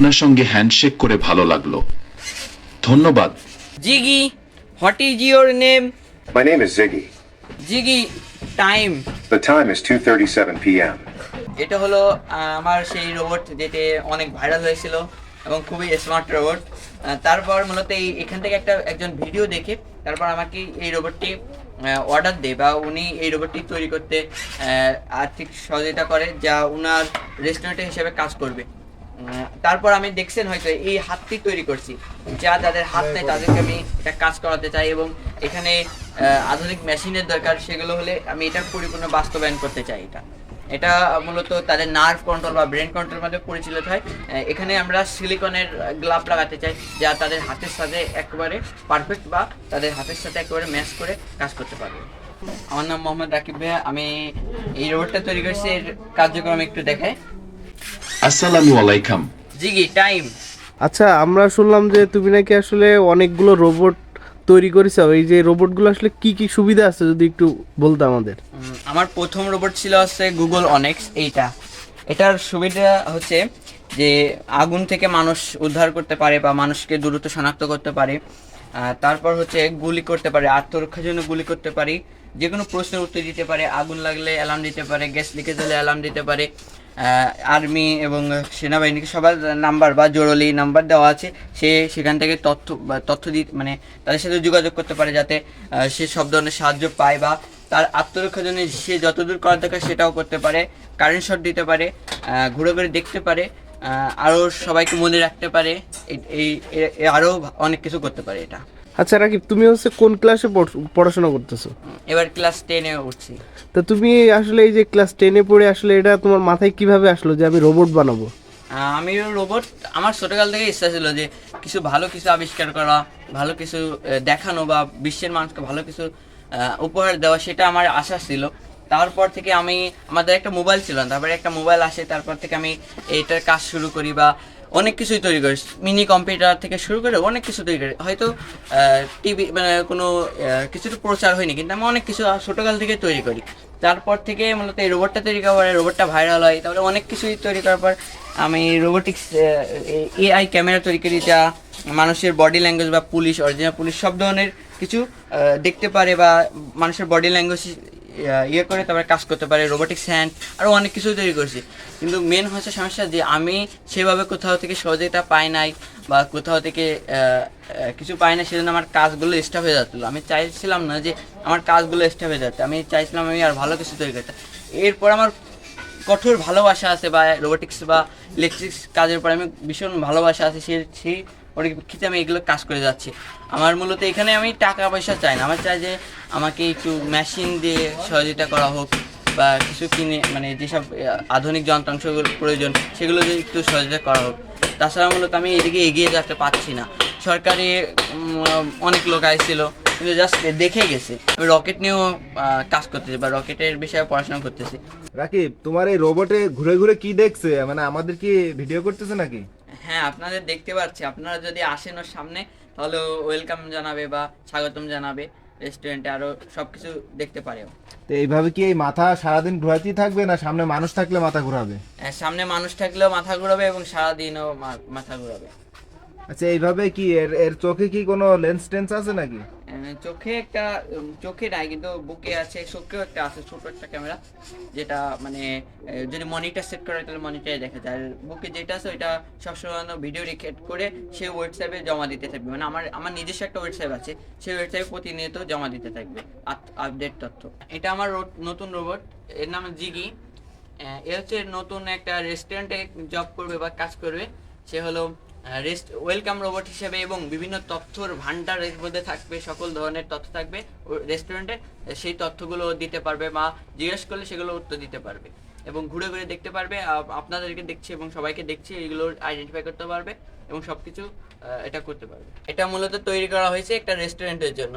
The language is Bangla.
আপনার সঙ্গে হ্যান্ডশেক করে ভালো লাগল। ধন্যবাদ। Ziggy what is your name My name is Ziggy. Ziggy time The time is 2:37 p.m. এটা হলো আহ, আমার সেই রোবট যেটি অনেক ভাইরাল হয়েছিল এবং খুবই স্মার্ট রোবট তারপর মূলত এই এখান থেকে একটা একজন ভিডিও দেখে তারপর আমাকে এই রোবটটি অর্ডার দেয় বা উনি এই রোবটটি তৈরি করতে আহ, আর্থিক সহযোগিতা করে যা উনার রেস্টুরেন্টের হিসেবে কাজ করবে। তারপর আমি দেখছেন হয়তো এই হাতটি তৈরি করছি, যা যাদের হাত নেই তাদেরকে আমি এটা কাজ করাতে চাই এবং এখানে আধুনিক মেশিনের দরকার, সেগুলো হলে আমি এটা পরিপূর্ণ বাস্তবায়ন করতে চাই এটা। এটা মূলত তাদের নার্ভ কন্ট্রোল বা ব্রেন কন্ট্রোল মধ্যে পরিচালিত হয় এখানে আমরা সিলিকনের গ্লাভ লাগাতে চাই, যা তাদের হাতের সাথে একেবারে পারফেক্ট বা তাদের হাতের সাথে একেবারে ম্যাচ করে কাজ করতে পারবে। আমার নাম মোহাম্মদ রাকিব ভাইয়া, আমি এই রোবটটা তৈরি করেছি, এর কার্যক্রম একটু দেখাই। আসসালামু আলাইকুম। Ziggy time. আচ্ছা আমরা শুনলাম যে তুমি নাকি আসলে অনেকগুলো রোবট তৈরি করেছ। এই যে রোবটগুলো আসলে কি কি সুবিধা আছে যদি একটু বলতে আমাদের? আমার প্রথম রোবট ছিল হচ্ছে গুগল অনেক্স এইটা। এটার সুবিধা হচ্ছে যে আগুন থেকে মানুষ উদ্ধার করতে পারে বা মানুষকে দ্রুত শনাক্ত করতে পারে। তারপর হচ্ছে গুলি করতে পারে আত্মরক্ষার জন্য গুলি করতে পারি। যে কোনো প্রশ্নের উত্তর দিতে পারে আগুন লাগলে অ্যালার্ম দিতে পারে গ্যাস লিকেজ হলে অ্যালার্ম দিতে পারে। আর্মি এবং সেনাবাহিনীকে সবার নাম্বার বা জরুরি নাম্বার দেওয়া আছে। সে সেখান থেকে তথ্য তথ্য দি মানে তাদের সাথে যোগাযোগ করতে পারে যাতে সে সব ধরনের সাহায্য পায় বা তার আত্মরক্ষার জন্য সে যতদূর করা দরকার সেটাও করতে পারে কারেন্ট শট দিতে পারে ঘুরে ঘুরে দেখতে পারে আরও সবাইকে মনে রাখতে পারে, এই- আরও অনেক কিছু করতে পারে এটা। আচ্ছা রাকিব তুমি হচ্ছে কোন ক্লাসে পড়- পড়াশোনা করতেছো? এবার ক্লাস টেনে উঠছি। তা তুমি আসলে এই যে ক্লাস টেনে পড়ে আসলে এটা তোমার মাথায় কীভাবে আসলো যে আমি রোবট বানাবো? আমি রোবট আমার ছোটকাল থেকে ইচ্ছা ছিল যে কিছু ভালো কিছু আবিষ্কার করা ভালো কিছু দেখানো বা বিশ্বের মানুষকে ভালো কিছু উপহার দেওয়া সেটা আমার আশা ছিল। তারপর থেকে আমি আমাদের একটা মোবাইল ছিল না তারপরে একটা মোবাইল আসে তারপর থেকে আমি এইটার কাজ শুরু করি বা অনেক কিছুই তৈরি করি মিনি কম্পিউটার থেকে শুরু করে অনেক কিছু তৈরি করে। হয়তো টিভি মানে কোনো কিছু তো প্রচার হয়নি, কিন্তু আমি অনেক কিছু ছোটোকাল থেকে তৈরি করি। তারপর থেকে মূলত এই রোবটটা তৈরি করার পরে রোবটটা ভাইরাল হয়, তারপরে অনেক কিছুই তৈরি করার পর আমি রোবোটিক্স এআই ক্যামেরা তৈরি করি, যা মানুষের বডি ল্যাঙ্গুয়েজ বা পুলিশ অরিজিনাল পুলিশ সব ধরনের কিছু দেখতে পারে বা মানুষের বডি ল্যাঙ্গুয়েজ ইয়ে করে তারপরে কাজ করতে পারে রোবোটিক্স হ্যান্ড আরও অনেক কিছু তৈরি করছি। কিন্তু মেন হচ্ছে সমস্যা যে আমি সেভাবে কোথাও থেকে সহযোগিতা পাই নাই বা কোথাও থেকে কিছু পাই না সেজন্য আমার কাজগুলো স্টাফ হয়ে যাচ্ছিল। আমি চাইছিলাম না যে আমার কাজগুলো স্টাফ হয়ে যাচ্ছে আমি চাইছিলাম আমি আর ভালো কিছু তৈরি করতে। এরপর আমার কঠোর ভালোবাসা আছে বা রোবোটিক্স বা ইলেকট্রিক্স কাজের উপর আমি ভীষণ ভালোবাসা আছে সেই সেই পরিপ্রেক্ষিতে আমি এগুলো কাজ করে যাচ্ছি। আমার মূলত এখানে আমি টাকা পয়সা চাই না। আমার চাই যে আমাকে একটু মেশিন দিয়ে সহযোগিতা করা হোক বা কিছু কিনে মানে যেসব আধুনিক যন্ত্রাংশগুলো প্রয়োজন, সেগুলো যদি একটু সহযোগিতা করা হোক। তাছাড়া মূলত আমি এদিকে এগিয়ে যেতে পারছি না। সরকারি অনেক লোক আইছিল কিন্তু জাস্ট দেখে গেছে। আমি রকেট নিয়েও কাজ করতেছি বা রকেটের বিষয়ে পড়াশোনা করতেছি। রাকিব তোমার এই রোবটে ঘুরে ঘুরে কি দেখছে? মানে আমাদের কি ভিডিও করতেছে নাকি? হ্যাঁ আপনাদের দেখতে পাচ্ছি। আপনারা যদি আসেন ওর সামনে তাহলে ওয়েলকাম জানাবে বা স্বাগতম জানাবে রেস্টুরেন্টে আরও সবকিছু দেখতে পারে তো এইভাবে কি এই মাথা সারাদিন ঘোরাতেই থাকবে না সামনে মানুষ থাকলে মাথা ঘোরাবে? আহ, সামনে মানুষ থাকলেও মাথা ঘুরাবে এবং সারাদিনও মাথা ঘুরাবে। আচ্ছা এইভাবে কি এর এর চোখে কি কোনো লেন্স টেন্স আছে নাকি? চোখে একটা চোখে নাই, কিন্তু বুকে আছে, চোখেও একটা আছে, ছোট একটা ক্যামেরা, যেটা মানে যদি মনিটর সেট করে, তাহলে মনিটরে দেখা যায়। আর বুকে যেটা আছে, ওইটা সবসময় ভিডিও রেকর্ড করে, সে ওয়েবসাইটে জমা দিতে থাকবে। মানে আমার আমার নিজস্ব একটা ওয়েবসাইট আছে, সেই ওয়েবসাইটে প্রতিনিয়ত জমা দিতে থাকবে আপডেট তথ্য। এটা আমার নতুন রোবট এর নাম জিগি এ হচ্ছে নতুন একটা রেস্টুরেন্টে জব করবে বা কাজ করবে, সে হলো রেস্ট ওয়েলকাম রোবট হিসেবে এবং বিভিন্ন তথ্যর ভান্ডার এর মধ্যে থাকবে, সকল ধরনের তথ্য থাকবে রেস্টুরেন্টে সেই তথ্যগুলো দিতে পারবে বা জিজ্ঞেস করলে সেগুলো উত্তর দিতে পারবে এবং ঘুরে ঘুরে দেখতে পারবে আপনাদেরকে দেখছি এবং সবাইকে দেখছি, এগুলো আইডেন্টিফাই করতে পারবে এবং সবকিছু কিছু এটা করতে পারবে। এটা মূলত তৈরি করা হয়েছে একটা রেস্টুরেন্টের জন্য।